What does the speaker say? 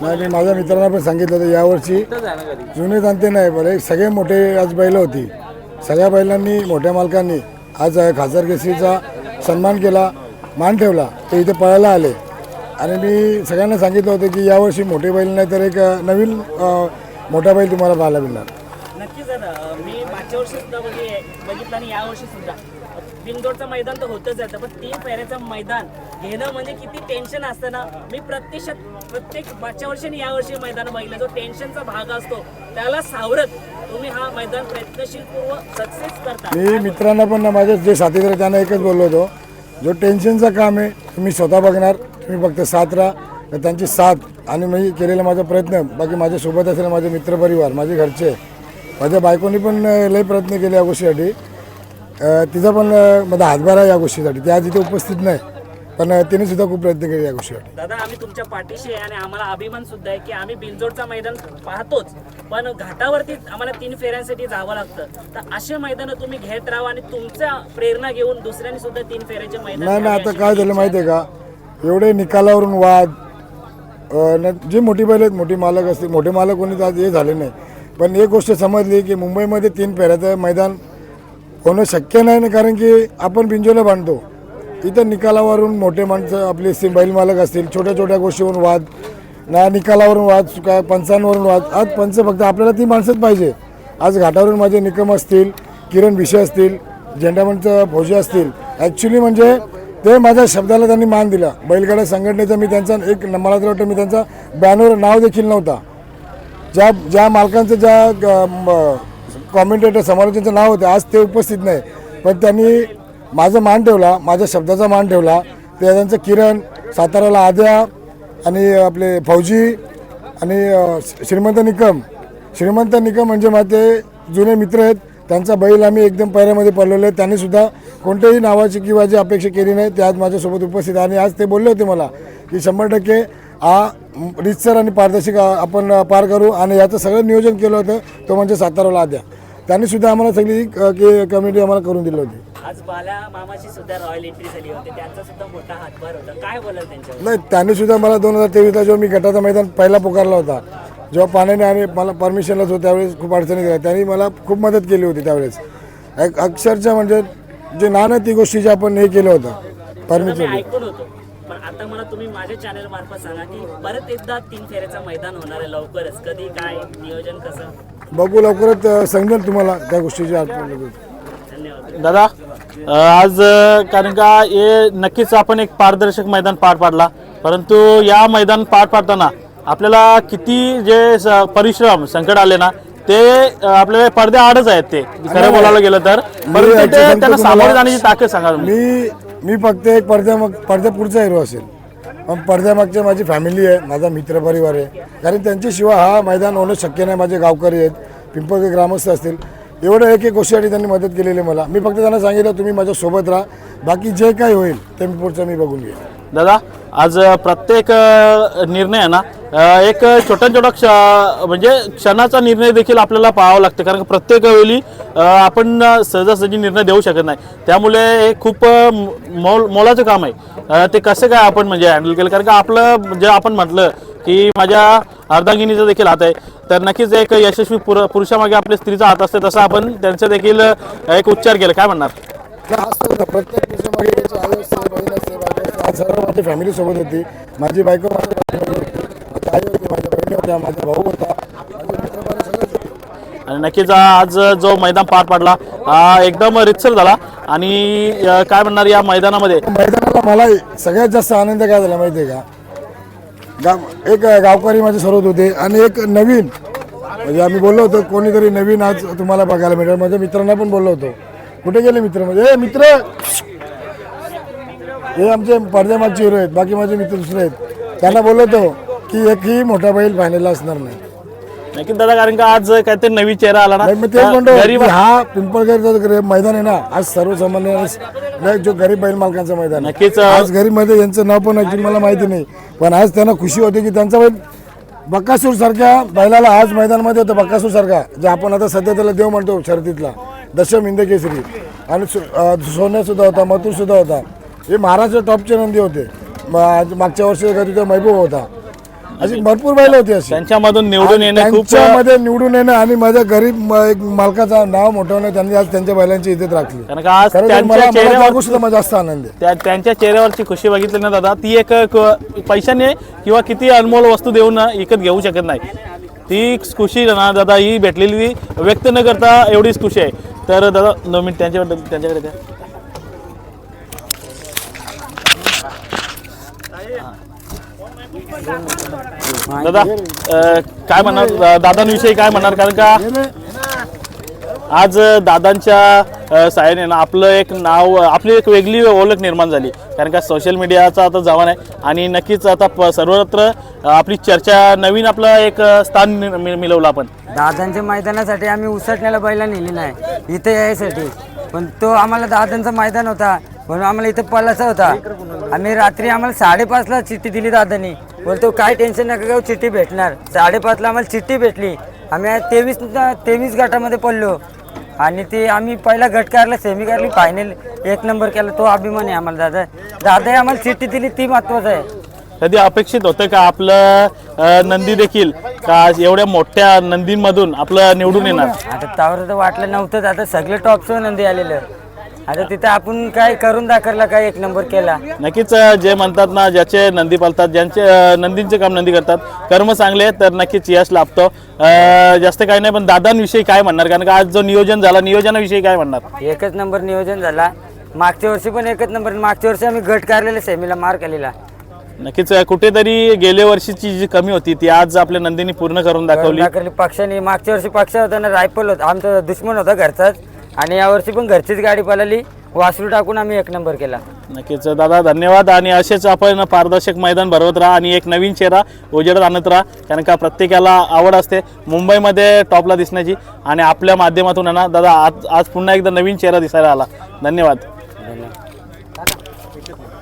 नाही मी माझ्या मित्रांना पण सांगितलं होतं यावर्षी. जुने जाणते नाही बरं एक सगळे मोठे आज बैल होती. सगळ्या बैलांनी मोठ्या मालकांनी आज खासदार केसरीचा सन्मान केला मान ठेवला. ते इथे पळायला आले. आणि मी सगळ्यांना सांगितलं होतं की यावर्षी मोठे बैल नाही तर एक नवीन मोठा बैल तुम्हाला पाहायला मिळणार. मी मागच्या वर्षी सुद्धा बघी बघितलं आणि यावर्षी सुद्धा. बिनजोडचं मैदान तर होतच जातं पण तीन फेऱ्याचं मैदान घेणं म्हणजे किती टेन्शन असतं ना? मी प्रत्यक्षात प्रत्येक मागच्या वर्षी आणि यावर्षी मैदान बघितलं जो टेन्शनचा भाग असतो त्याला सावरत तुम्ही हा मैदान प्रयत्नशीलपूर्व सक्सेस करता. मी मित्रांना पण ना जे साथीदार त्यांना एकच बोललो होतो जो टेन्शनचं काम आहे तुम्ही स्वतः बघणार तुम्ही फक्त साथ राहा. तर त्यांची साथ आणि मी केलेला माझा प्रयत्न बाकी माझ्यासोबत असलेले माझे मित्रपरिवार माझे घरचे माझ्या बायकोनी पण लय प्रयत्न केले या गोष्टीसाठी. तिचा पण माझा हातभार आहे या गोष्टीसाठी. ती आज इथे उपस्थित नाही. पण तिने सुद्धा खूप प्रयत्न केले या गोष्टीसाठी. दादा आम्ही तुमच्या पाठीशी आहे आणि आम्हाला अभिमान सुद्धा आहे की आम्ही बिनजोडचा मैदान पाहतोच. पण घाटावरती आम्हाला तीन फेऱ्यांसाठी जावं लागतं. तर असे मैदान तुम्ही घेत राहा आणि तुमच्या प्रेरणा घेऊन दुसऱ्यांनी सुद्धा तीन फेऱ्याचे मैदान नाही ना आता काय झालं माहिती आहे. का? एवढे निकालावरून वाद जी मोठी बैल आहेत मोठी मालक असतील मोठे मालक कोणी आज हे झाले नाही. पण एक गोष्ट समजली की मुंबईमध्ये तीन फेऱ्याचं मैदान होणं शक्य नाही ना कारण की आपण बिंजोला बांधतो. इथं निकालावरून मोठे माणसं आपले बैल मालक असतील छोट्या छोट्या गोष्टीवरून वाद ना निकालावरून वाद काय पंचांवरून वाद आज पंच फक्त आपल्याला ती माणसंच पाहिजे. आज घाटावरून माझे निकम असतील किरण विषय असतील झेंडामणचं भोजे असतील ॲक्च्युली म्हणजे ते माझ्या शब्दाला त्यांनी मान दिला. बैलगाड्या संघटनेचा मी त्यांचा एक मला तर वाटतं मी त्यांचा बॅनर नाव देखील नव्हता. ज्या ज्या मालकांचं ज्या कॉमेंटेटर समालोचनचं नाव होतं. आज ते उपस्थित नाही. पण त्यांनी माझा मान ठेवला माझ्या शब्दाचा मान ठेवला. ते त्यांचं किरण साताराला आद्या आणि आपले फौजी आणि श्रीमंत निकम. श्रीमंत निकम म्हणजे माझे जुने मित्र आहेत. त्यांचा बैल आम्ही एकदम पैऱ्यामध्ये पडलेलो आहे. त्यांनीसुद्धा कोणत्याही नावाची किंवा जी अपेक्षा केली नाही ते आज माझ्यासोबत उपस्थित आणि आज ते बोलले होते मला की शंभर टक्के हा रितसर आणि पारदर्शक आपण पार करू आणि याचं सगळं नियोजन केलं होतं तो म्हणजे साताराला आद्या. त्यांनी सुद्धा आम्हाला सगळी कमिटी आम्हाला करून दिली होती. आज बाला मामाची सुद्धा रॉयल एंट्री झाली होती. त्यांचा सुद्धा मोठा हातभार होता. काय बोलाल त्यांच्यावर? नाही त्यांनी सुद्धा मला दोन हजार तेवीसला जेव्हा मी गटाचा मैदान पहिला पुकारला होता जेव्हा पाण्याने आणि मला परमिशनलाच होतं त्यावेळेस खूप अडचणी गेल्या त्यांनी मला खूप मदत केली होती त्यावेळेस. अक्षरशः म्हणजे जे नाणं ती गोष्टी जे आपण हे केलं होतं परमिशन ऐकून होतो. पण आता मला तुम्ही माझ्या चॅनल मार्फत सांगा की परत एकदा तीन फेऱ्याचं मैदान होणार आहे लवकरच. कधी काय नियोजन कसं? बघू लवकरच समजेल तुम्हाला त्या गोष्टीची आठवण दादा आज कारण का हे नक्कीच आपण एक पारदर्शक मैदान पार पाडला. परंतु या मैदान पार पाडताना आपल्याला किती जे परिश्रम संकट आले ना ते आपल्याला पडद्या आडच आहेत ते. खरं बोलायला गेलं तर. परंतु त्यांना सामोरे जाण्याची ताकद सांगा मी मी फक्त एक पडद्या मग पडद्यापुढचा हिरो असेल. मग पडद्यामागच्या माझी फॅमिली आहे माझा मित्रपरिवार आहे. कारण त्यांच्याशिवाय हा मैदान होणं शक्य नाही. माझे गावकरी आहेत पिंपळगे ग्रामस्थ असतील. एवढं एक एक गोष्टीसाठी त्यांनी मदत केलेली मला. मी फक्त त्यांना सांगितलं तुम्ही माझ्यासोबत राहा. बाकी जे काही होईल ते मी पुढचं मी बघून घेईन. दादा आज प्रत्येक निर्णय आहे ना एक छोटा छोटा क्ष म्हणजे क्षणाचा निर्णय देखील आपल्याला पाहावा लागतो. कारण प्रत्येक वेळी आपण सहजासहजी निर्णय देऊ शकत नाही. त्यामुळे हे खूप मोल मोलाचं काम आहे. ते कसं काय आपण म्हणजे हँडल केलं? कारण का आपलं जे आपण म्हटलं की माझ्या अर्धांगिनीचा देखील हात आहे तर नक्कीच एक यशस्वी पुर पुरुषामागे आपल्या स्त्रीचा हात असते तसं आपण त्यांचं देखील एक उच्चार केला. काय म्हणणार? प्रत्येक त्याची आई असते बहीण असते बायको असते. आज सर्व माझी फॅमिली सोबत होती. माझी बायको माझ्या माझी आई होती माझ्या बहिणी होत्या माझा भाऊ होता. माझे मित्रपरिवार सगळेच होते. आणि नक्कीच आज जो मैदान पार पडला हा एकदम रितसर झाला. आणि अ, काय म्हणणार या मैदानामध्ये? मैदानाला मला सगळ्यात जास्त आनंद काय झाला माहिती आहे का? गाव एक गावकरी माझे सर्वच होते आणि एक नवीन म्हणजे आम्ही बोललो होतो कोणीतरी नवीन आज तुम्हाला बघायला मिळेल. माझ्या मित्रांना पण बोललो होतो. कुठे गेले मित्र? म्हणजे ए मित्र हे आमचे पडद्यामागचे हिरो आहेत बाकी माझे मित्र दुसरे आहेत. त्यांना बोललो होतो की एकही मोठा बैल फायनलला असणार नाही. दादा कारण का आज काहीतरी नवीन चेहरा आला ना? नाही, मग तेच म्हणतो गरीब की हा जो गरीब मैदान आहे ना आज सर्वसामान्य नाही, जो गरीब बैल मालकांचा मैदान आहे. नक्कीच, आज गरीबमध्ये यांचं नाव पण ऍक्च्युली मला माहिती नाही पण आज त्यांना खुशी होती की त्यांचा बैल बक्कासूर सारख्या बैलाला आज मैदानामध्ये होतं बक्कासूर सारखा जे आपण आता सध्या त्याला देव म्हणतो शर्तीतला दशम हिंद केसरी. आणि सो- अं, सोन्या सुद्धा होता मथुर सुद्धा होता. हे महाराष्ट्र टॉपचे नंदी होते. मागच्या वर्षी तिथं महबूब होता. अशी भरपूर बैल होती अशी. त्यांच्यामधून निवडून येणे त्यांच्यामध्ये निवडून येणं आणि माझ्या गरीब एक मालकाचं नाव मोठवणं त्यांनी आज त्यांच्या बैलांची इज्जत राखली. कारण का आज खरं तर त्यांच्या चेहऱ्यावर मला जास्त आनंद आहे. त्या त्यांच्या चेहऱ्यावरची खुशी बघितली ना दादा ती एक पैशाने किंवा किती अनमोल वस्तू देऊन विकत घेऊ शकत नाही. ती खुशी ना दादा ही भेटलेली व्यक्त न करता एवढीच खुशी आहे. तर दादा दोन मिनिट त्यांच्याबद्दल त्यांच्याकडे द्या. दादा अ, काय म्हणणार? दादांविषयी काय म्हणणार? कारण का आज दादांच्या अ, साहाय्याने ना आपलं एक नाव आपली एक वेगळी ओळख निर्माण झाली. कारण का सोशल मीडियाचा आता जवान आहे आणि नक्कीच आता प- सर्वत्र अ, आपली चर्चा नवीन आपलं एक अ, स्थान मिळवलं आपण. दादांच्या मैदानासाठी आम्ही उसटण्याला बैला नेली नाही इथे यायसाठी. पण तो आम्हाला दादांचा मैदान होता. म्हणून आम्हाला इथं पलाचा होता. आम्ही रात्री आम्हाला साडेपाचला चिठ्ठी दिली दादांनी. बोलतो काय टेन्शन नका घेऊ चिठ्ठी भेटणार. साडेपाचला आम्हाला चिठ्ठी भेटली. आम्ही तेवीस तेवीस गटामध्ये पडलो. आणि ते आम्ही पहिला गट काढला सेमी काढली फायनल एक नंबर केला. तो अभिमान आहे आम्हाला दादा. दादाही आम्हाला चिठ्ठी दिली ती महत्वाचं आहे. कधी अपेक्षित होतं का आपलं नंदी देखील? का एवढ्या मोठ्या नंदींमधून आपलं निवडून येणार? आता त्यावर तर वाटलं नव्हतंच आता सगळे टॉपचं नंदी आलेलं. आता तिथं आपण काय करून दाखवला काय एक नंबर केला. नक्कीच जे म्हणतात ना ज्याचे नंदी पालतात ज्यांचे नंदींचे काम नंदी करतात कर्म चांगले तर नक्कीच यश लाभतो. अ, जास्त काही नाही पण दादांविषयी काय म्हणणार? कारण का आज जो नियोजन झाला नियोजनाविषयी काय म्हणणार? एकच नंबर नियोजन झाला. मागच्या वर्षी पण एकच नंबर मागच्या वर्षी आम्ही गट काढलेला सेमीला मार केलेला. नक्कीच कुठेतरी गेल्या वर्षीची जी कमी होती ती आज आपल्या नंदीने पूर्ण करून दाखवली. दाखवली. पक्षाने मागच्या वर्षी पक्ष होता ना रायफल होता आमचा दुश्मन होता घरचाच. आणि यावर्षी पण घरचीच गाडी पळाली. वासरू टाकून आम्ही एक नंबर केला. नक्कीच. दादा धन्यवाद आणि असेच आपण पारदर्शक मैदान भरवत राहा आणि एक नवीन चेहरा उजेडात आणत राहा कारण का प्रत्येकाला आवड असते मुंबईमध्ये टॉपला दिसण्याची आणि आपल्या माध्यमातून आहे ना दादा आज आज पुन्हा एकदा नवीन चेहरा दिसायला आला. धन्यवाद.